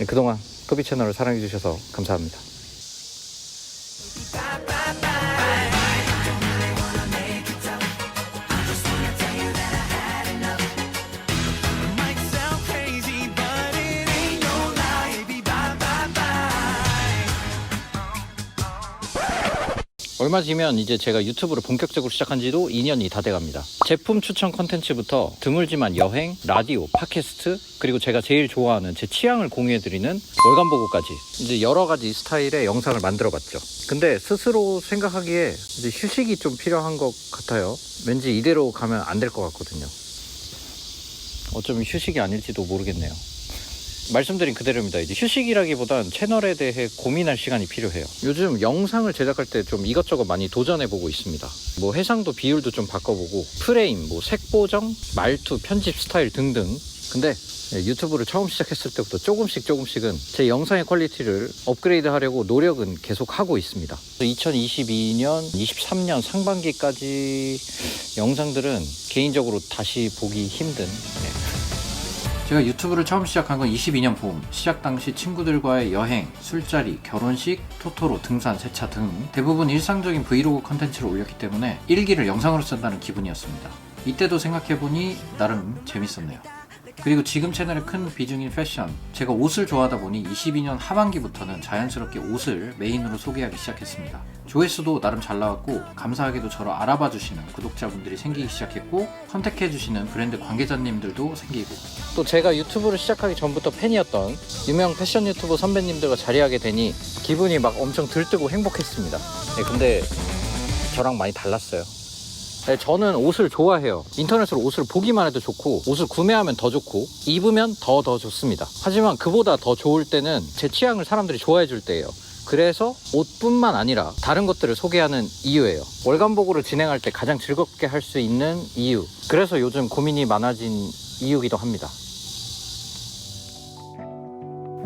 네, 그동안 토비 채널을 사랑해주셔서 감사합니다. 얼마 뒤면 이제 제가 유튜브를 본격적으로 시작한 지도 2년이 다 돼갑니다. 제품 추천 컨텐츠부터 드물지만 여행, 라디오, 팟캐스트, 그리고 제가 제일 좋아하는 제 취향을 공유해드리는 월간 보고까지 이제 여러 가지 스타일의 영상을 만들어 봤죠. 근데 스스로 생각하기에 이제 휴식이 좀 필요한 것 같아요. 왠지 이대로 가면 안 될 것 같거든요. 어쩌면 휴식이 아닐지도 모르겠네요. 말씀드린 그대로입니다. 이제 휴식이라기보단 채널에 대해 고민할 시간이 필요해요. 요즘 영상을 제작할 때 좀 이것저것 많이 도전해 보고 있습니다. 뭐 해상도 비율도 좀 바꿔보고 프레임, 뭐 색보정, 말투, 편집 스타일 등등. 근데 네, 유튜브를 처음 시작했을 때부터 조금씩 조금씩은 제 영상의 퀄리티를 업그레이드 하려고 노력은 계속 하고 있습니다. 2022년, 23년 상반기까지 영상들은 개인적으로 다시 보기 힘든 네, 제가 유튜브를 처음 시작한 건 22년 봄. 시작 당시 친구들과의 여행, 술자리, 결혼식, 토토로, 등산, 세차 등 대부분 일상적인 브이로그 컨텐츠를 올렸기 때문에 일기를 영상으로 쓴다는 기분이었습니다. 이때도 생각해보니 나름 재밌었네요. 그리고 지금 채널의 큰 비중인 패션. 제가 옷을 좋아하다 보니 22년 하반기부터는 자연스럽게 옷을 메인으로 소개하기 시작했습니다. 조회수도 나름 잘 나왔고 감사하게도 저를 알아봐 주시는 구독자분들이 생기기 시작했고 선택해 주시는 브랜드 관계자님들도 생기고 또 제가 유튜브를 시작하기 전부터 팬이었던 유명 패션 유튜버 선배님들과 자리하게 되니 기분이 막 엄청 들뜨고 행복했습니다. 네, 근데 저랑 많이 달랐어요. 네, 저는 옷을 좋아해요. 인터넷으로 옷을 보기만 해도 좋고, 옷을 구매하면 더 좋고, 입으면 더더 좋습니다. 하지만 그보다 더 좋을 때는 제 취향을 사람들이 좋아해 줄 때예요. 그래서 옷뿐만 아니라 다른 것들을 소개하는 이유예요. 월간 보고를 진행할 때 가장 즐겁게 할 수 있는 이유. 그래서 요즘 고민이 많아진 이유기도 합니다.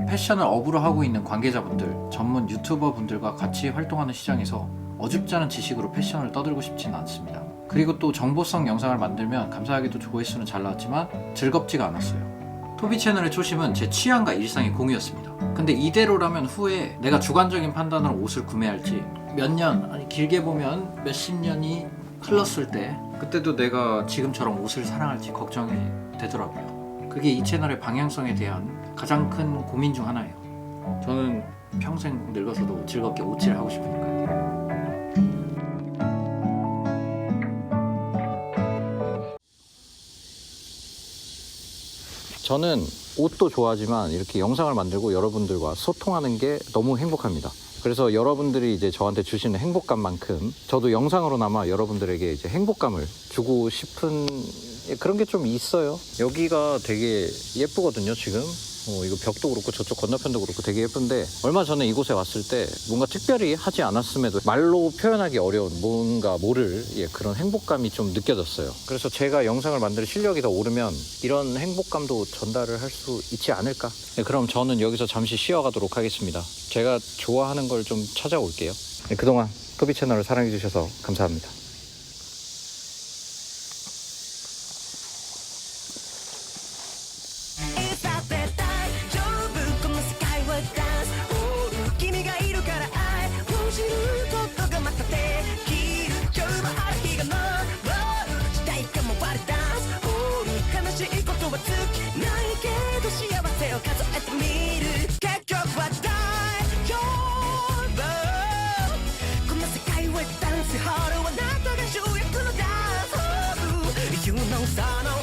패션을 업으로 하고 있는 관계자분들, 전문 유튜버 분들과 같이 활동하는 시장에서 어줍지 않은 지식으로 패션을 떠들고 싶지는 않습니다. 그리고 또 정보성 영상을 만들면 감사하게도 조회수는 잘 나왔지만 즐겁지가 않았어요. 토비 채널의 초심은 제 취향과 일상의 공유였습니다. 근데 이대로라면 후에 내가 주관적인 판단으로 옷을 구매할지 몇 년, 아니 길게 보면 몇십 년이 흘렀을 때 그때도 내가 지금처럼 옷을 사랑할지 걱정이 되더라고요. 그게 이 채널의 방향성에 대한 가장 큰 고민 중 하나예요. 저는 평생 늙어서도 즐겁게 옷질을 하고 싶으니까요. 저는 옷도 좋아하지만 이렇게 영상을 만들고 여러분들과 소통하는 게 너무 행복합니다. 그래서 여러분들이 이제 저한테 주시는 행복감만큼 저도 영상으로나마 여러분들에게 이제 행복감을 주고 싶은 그런 게 좀 있어요. 여기가 되게 예쁘거든요, 지금. 어, 이거 벽도 그렇고 저쪽 건너편도 그렇고 되게 예쁜데 얼마 전에 이곳에 왔을 때 뭔가 특별히 하지 않았음에도 말로 표현하기 어려운 뭔가 모를 예, 그런 행복감이 좀 느껴졌어요. 그래서 제가 영상을 만들 실력이 더 오르면 이런 행복감도 전달을 할 수 있지 않을까? 네, 그럼 저는 여기서 잠시 쉬어가도록 하겠습니다. 제가 좋아하는 걸 좀 찾아올게요. 네, 그동안 토비 채널을 사랑해주셔서 감사합니다. sana